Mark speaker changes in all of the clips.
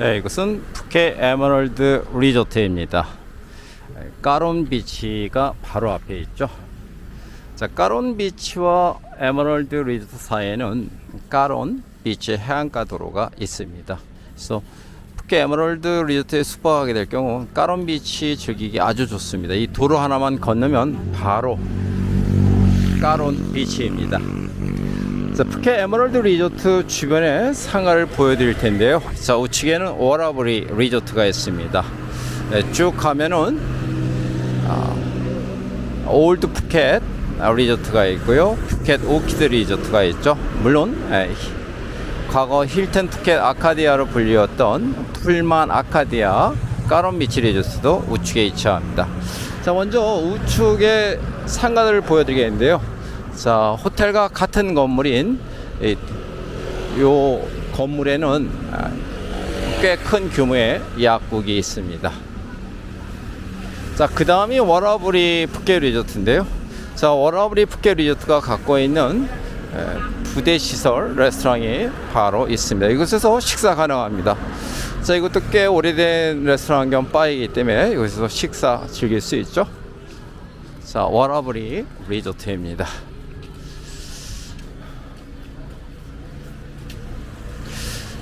Speaker 1: 네, 이것은 푸켓 에메랄드 리조트입니다. 까론 비치가 바로 앞에 있죠. 자, 까론 비치와 에메랄드 리조트 사이에는 까론 비치 해안가 도로가 있습니다. 그래서 푸켓 에메랄드 리조트에 숙박하게 될 경우 까론 비치 즐기기 아주 좋습니다. 이 도로 하나만 건너면 바로 까론 비치입니다. 자, 푸켓 에메랄드 리조트 주변에 상가를 보여드릴 텐데요. 자, 우측에는 오라브리 리조트가 있습니다. 네, 쭉 가면은 아, 올드 푸켓 리조트가 있고요. 푸켓 오키드 리조트가 있죠. 물론 에, 과거 힐튼 푸켓 아카디아로 불리웠던 풀만 아카디아 까론 비치 리조트도 우측에 위치합니다. 자, 먼저 우측의 상가들을 보여드리겠는데요. 자, 호텔과 같은 건물인 이, 요 건물에는 아, 꽤큰 규모의 약국이 있습니다. 자, 그 다음이 워라브리 푸켓 리조트인데요. 자, 워라브리 푸켓 리조트가 갖고 있는 에, 부대 시설 레스토랑이 바로 있습니다. 이곳에서 식사 가능합니다. 자, 이것도 꽤 오래된 레스토랑 겸 바이기 때문에 이곳에서 식사 즐길 수 있죠. 자, 워라브리 리조트입니다.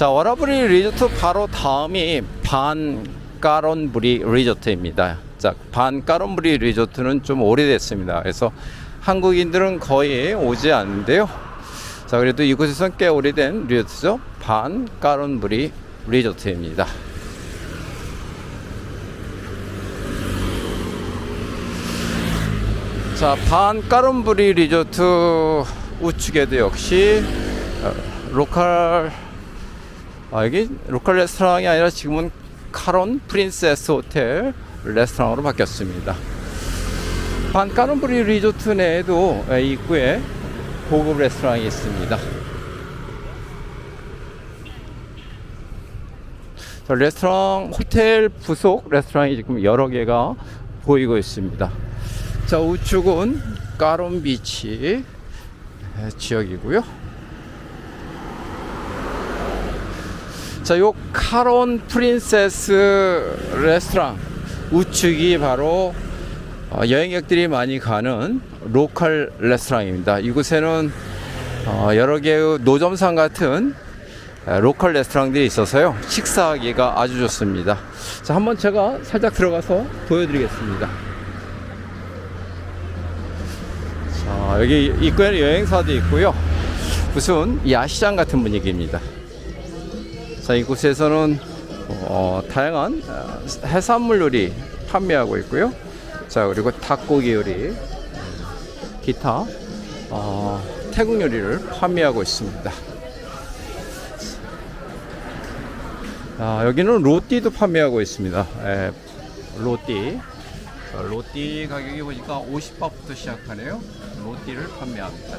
Speaker 1: 자, 워라브리 리조트 바로 다음이 반까론브리 리조트입니다. 자, 반까론브리 리조트는 좀 오래됐습니다. 그래서 한국인들은 거의 오지 않는데요. 자, 그래도 이곳에서는 꽤 오래된 리조트죠. 반까론브리 리조트입니다. 자, 반까론브리 리조트 우측에도 역시 어, 로컬 아, 여기 로컬 레스토랑이 아니라 지금은 카론 프린세스 호텔 레스토랑으로 바뀌었습니다. 반까론브리 리조트 내에도 에, 입구에 고급 레스토랑이 있습니다. 자, 레스토랑 호텔 부속 레스토랑이 지금 여러 개가 보이고 있습니다. 자 우측은 까론 비치 에, 지역이고요. 자, 요 카론 프린세스 레스토랑 우측이 바로 어, 여행객들이 많이 가는 로컬 레스토랑입니다. 이곳에는 어, 여러 개의 노점상 같은 에, 로컬 레스토랑들이 있어서요. 식사하기가 아주 좋습니다. 자, 한번 제가 살짝 들어가서 보여드리겠습니다. 자, 여기 입구에는 여행사도 있고요. 무슨 야시장 같은 분위기입니다. 자, 이곳에서는 어, 다양한 어, 해산물 요리 판매하고 있고요. 자, 그리고 닭고기 요리, 기타 어, 태국 요리를 판매하고 있습니다. 아, 여기는 로띠도 판매하고 있습니다. 에, 로띠. 자, 로띠 가격이 보니까 50바트부터 시작하네요. 로띠를 판매합니다.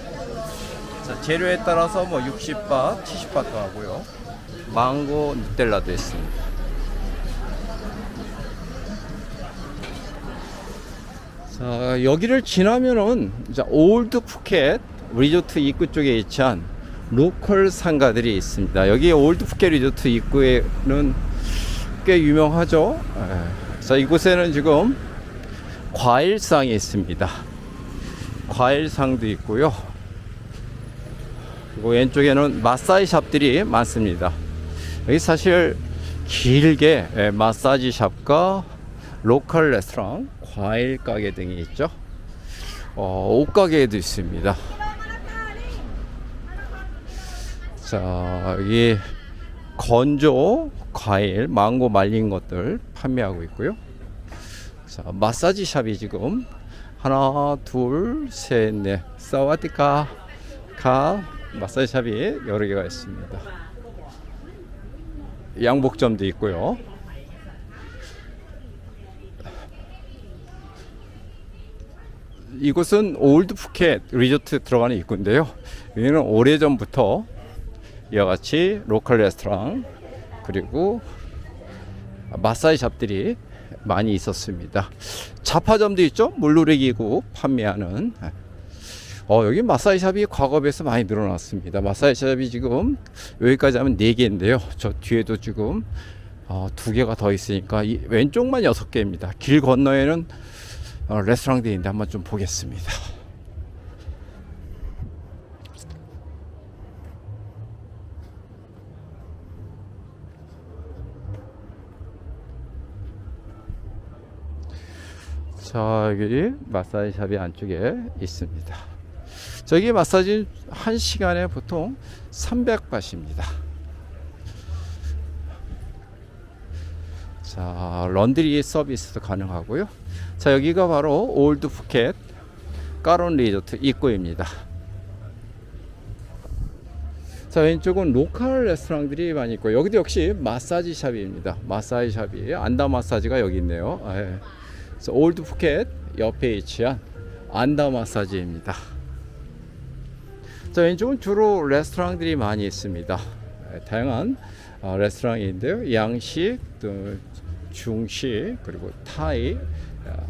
Speaker 1: 자, 재료에 따라서 뭐 60바, 70바트 하고요. 망고 누텔라도 있습니다. 자, 여기를 지나면은 이제 올드 푸켓 리조트 입구 쪽에 위치한 로컬 상가들이 있습니다. 여기 올드 푸켓 리조트 입구에는 꽤 유명하죠. 에, 자, 이곳에는 지금 과일상이 있습니다. 과일상도 있고요. 그리고 왼쪽에는 마사지 샵들이 많습니다. 여기 사실 길게 예, 마사지 샵과 로컬 레스토랑, 과일 가게 등이 있죠. 어, 옷 가게도 있습니다. 자, 여기 건조 과일, 망고 말린 것들 판매하고 있고요. 자, 마사지 샵이 지금 하나, 둘, 셋, 넷. 사와디카 가 마사지 샵이 여러 개가 있습니다. 양복점도 있고요. 이곳은 올드 푸켓 리조트 들어가는 입구인데요. 여기는 오래전부터 이와 같이 로컬 레스토랑 그리고 마사지 샵들이 많이 있었습니다. 자파점도 있죠. 물놀이 기구 판매하는 어, 여기 마사지 샵이 과거에 비해서 많이 늘어났습니다. 마사지 샵이 지금 여기까지 하면 4개인데요. 저 뒤에도 지금 어, 두 개가 더 있으니까 이 왼쪽만 여섯 개입니다. 길 건너에는 어, 레스토랑들이 있는데 한번 좀 보겠습니다. 자 여기 마사지 샵이 안쪽에 있습니다. 저기 마사지 한 시간에 보통 300바트입니다. 자 런드리 서비스도 가능하고요. 자 여기가 바로 올드 푸켓 까론 리조트 입구입니다. 자 왼쪽은 로컬 레스토랑들이 많이 있고 여기도 역시 마사지 샵입니다. 마사지 샵이 안다 마사지가 여기 있네요. 아, 예. 올드 푸켓 옆에 위치한 안다 마사지입니다. 자 왼쪽은 주로 레스토랑들이 많이 있습니다. 예, 다양한 어, 레스토랑인데요. 양식, 또 중식 그리고 타이 어,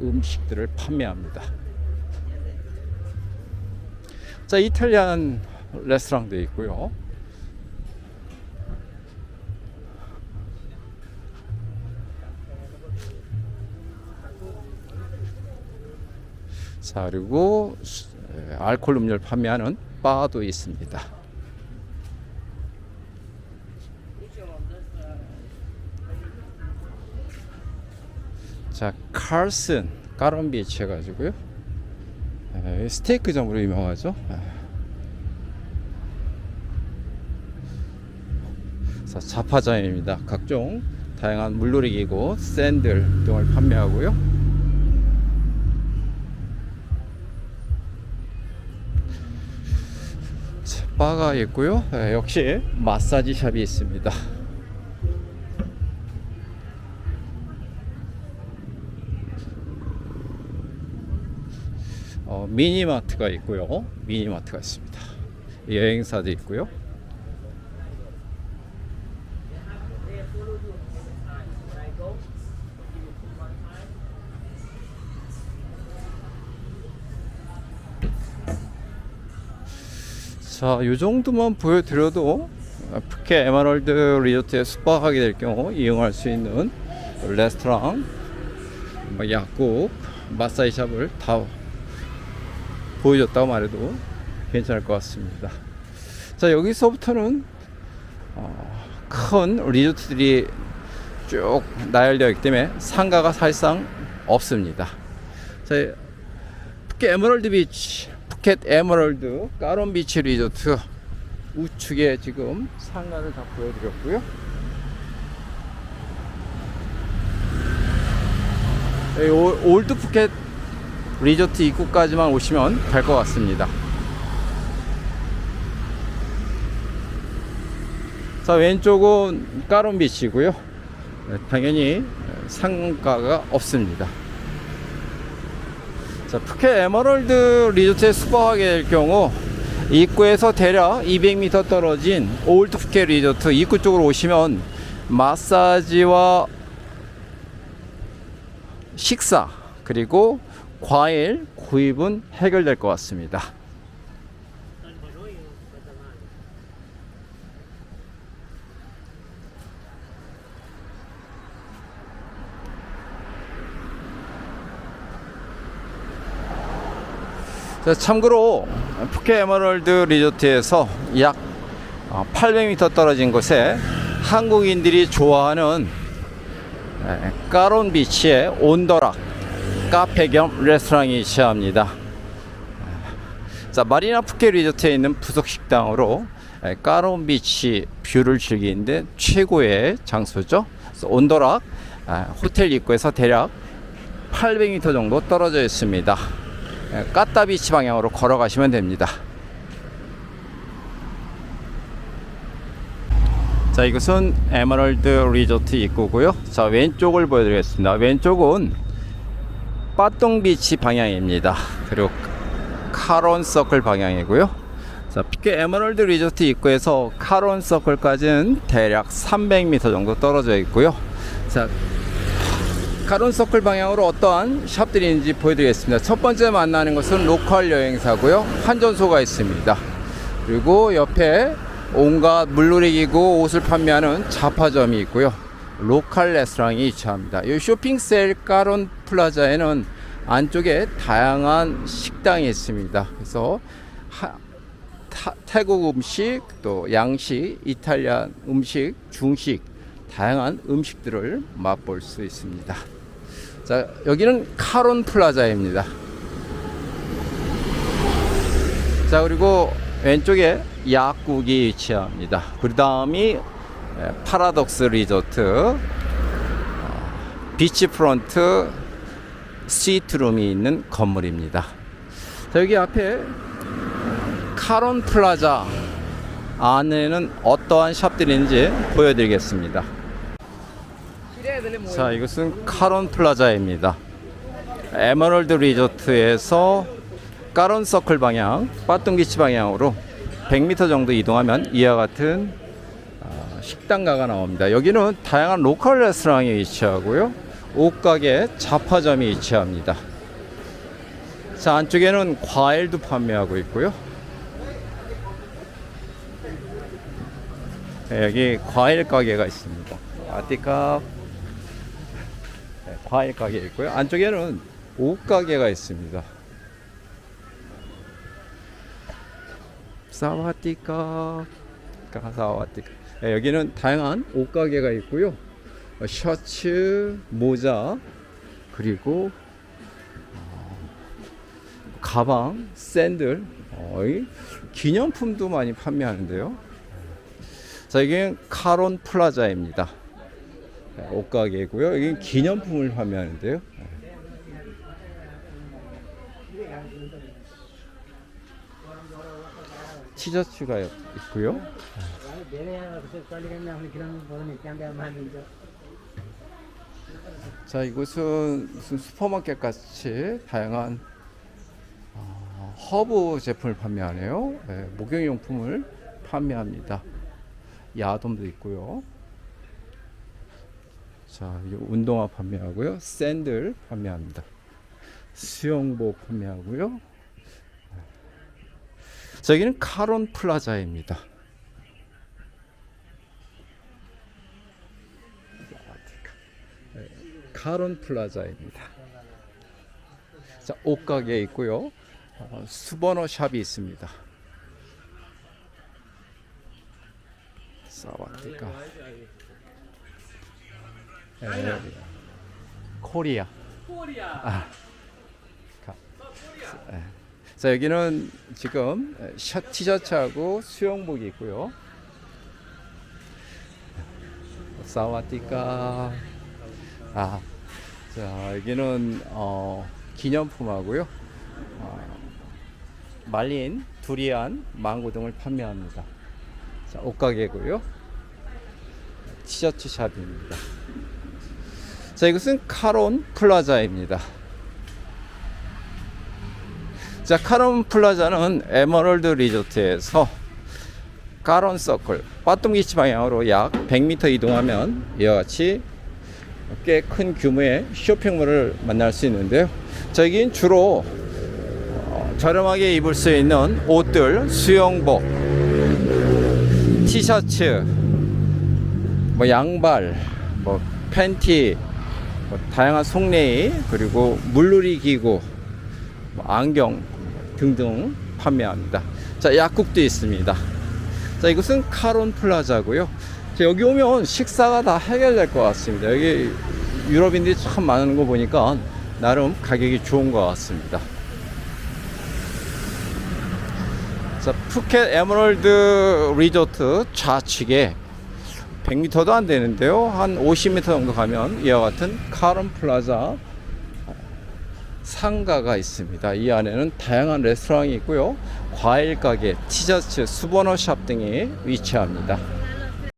Speaker 1: 음식들을 판매합니다. 자 이탈리안 레스토랑도 있고요. 자 그리고 알코올 음료를 판매하는 바도 있습니다. 자 칼슨 까론 비치 해가지고요. 에, 스테이크 점으로 유명하죠. 에. 자 자파점입니다. 각종 다양한 물놀이기구, 샌들 등을 판매하고요. 바가 있고요. 예, 역시 마사지 샵이 있습니다. 어, 미니마트가 있고요. 미니마트가 있습니다. 여행사도 있고요. 자, 이 정도만 보여드려도 푸켓 에메랄드 리조트에 숙박하게 될 경우 이용할 수 있는 레스토랑, 뭐 약국, 마사지 샵을 다 보여줬다고 말해도 괜찮을 것 같습니다. 자, 여기서부터는 어, 큰 리조트들이 쭉 나열되어 있기 때문에 상가가 사실상 없습니다. 자, 푸켓 에메랄드 비치, 푸켓 에메랄드 까론 비치 리조트 우측에 지금 상가를 다 보여드렸고요. 올- 올드 푸켓 리조트 입구까지만 오시면 될 것 같습니다. 자 왼쪽은 까론 비치고요. 네, 당연히 상가가 없습니다. 자, 푸켓 에머럴드 리조트에 숙박하게 될 경우 입구에서 대략 200m 떨어진 올드 푸켓 리조트 입구 쪽으로 오시면 마사지와 식사 그리고 과일 구입은 해결될 것 같습니다. 자, 참고로 푸켓 에머럴드 리조트에서 약 800m 떨어진 곳에 한국인들이 좋아하는 에, 까론 비치의 온더락 카페 겸 레스토랑이 위치합니다. 자, 마리나 푸켓 리조트에 있는 부속 식당으로 에, 까론 비치 뷰를 즐기는데 최고의 장소죠. 온더락 아, 호텔 입구에서 대략 800m 정도 떨어져 있습니다. 에, 까따비치 방향으로 걸어가시면 됩니다. 자, 이것은 에메랄드 리조트 입구고요. 자, 왼쪽을 보여드리겠습니다. 왼쪽은 빠똥비치 방향입니다. 그리고 카론 서클 방향이고요. 자, 피케 에메랄드 리조트 입구에서 카론 서클까지는 대략 300m 정도 떨어져 있고요. 자, 카론 서클 방향으로 어떠한 샵들이 있는지 보여드리겠습니다. 첫 번째 만나는 것은 로컬 여행사고요. 한전소가 있습니다. 그리고 옆에 온갖 물놀이 기구 옷을 판매하는 자파점이 있고요. 로컬 레스토랑이 위치합니다. 이 쇼핑셀 까론 플라자에는 안쪽에 다양한 식당이 있습니다. 그래서 하, 타- 태국 음식, 또 양식, 이탈리안 음식, 중식, 다양한 음식들을 맛볼 수 있습니다. 자, 여기는 카론 플라자입니다. 자, 그리고 왼쪽에 약국이 위치합니다. 그 다음이 파라독스 리조트, 어, 비치프론트 스위트룸이 있는 건물입니다. 자, 여기 앞에 카론 플라자 안에는 어떠한 샵들이 있는지 보여드리겠습니다. 자, 이것은 카론 플라자입니다. 에머럴드 리조트에서 까론 서클 방향, 빠뚱기치 방향으로 100m 정도 이동하면 이와 같은 아, 식당가가 나옵니다. 여기는 다양한 로컬 레스토랑이 위치하고요. 옷가게, 잡화점이 위치합니다. 자, 안쪽에는 과일도 판매하고 있고요. 네, 여기 과일 가게가 있습니다. 아티카 네, 과일 가게 있고요. 안쪽에는 옷 가게가 있습니다. 사와티카 사와티카 네, 여기는 다양한 옷 가게가 있고요. 어, 셔츠, 모자 그리고 어, 가방, 샌들, 어, 이 기념품도 많이 판매하는데요. 자, 여기는 카론 플라자입니다. 네, 옷가게고요. 여기는 기념품을 판매하는데요. 티셔츠가 있고요. 자, 이곳은 슈퍼마켓 같이 다양한 어, 허브 제품을 판매하네요. 네, 목욕용품을 판매합니다. 야돔도 있고요. 자, 운동화 판매하고요. 샌들 판매합니다. 수영복 판매하고요. 자, 여기는 카론 플라자입니다. 네, 카론 플라자입니다. 자, 옷가게 있고요. 어, 수버너 샵이 있습니다. 사와티카. 네, 코리아. 아. 가. 네. 자 여기는 지금 셔 티셔츠하고 수영복이 있고요. 사와티카. 아, 자 여기는 어, 기념품하고요. 어, 말린 두리안, 망고 등을 판매합니다. 자 옷가게고요. 티셔츠 샵입니다. 자 이것은 카론 플라자입니다. 자, 카론 플라자는 에머럴드 리조트에서 카론 서클, 빠뚱기치 방향으로 약 100m 이동하면 이와 같이 꽤 큰 규모의 쇼핑몰을 만날 수 있는데요. 자, 여기는 주로 어, 저렴하게 입을 수 있는 옷들, 수영복, 티셔츠, 뭐 양발, 뭐 팬티, 뭐 다양한 속내의 그리고 물놀이 기구, 뭐 안경 등등 판매합니다. 자, 약국도 있습니다. 자, 이곳은 카론 플라자고요. 자, 여기 오면 식사가 다 해결될 것 같습니다. 여기 유럽인들이 참 많은 거 보니까 나름 가격이 좋은 것 같습니다. 자, 푸켓 에머럴드 리조트 좌측에 100m도 안 되는데요. 한 50m 정도 가면 이와 같은 카론 플라자 상가가 있습니다. 이 안에는 다양한 레스토랑이 있고요. 과일 가게, 티셔츠, 수버너 샵 등이 위치합니다.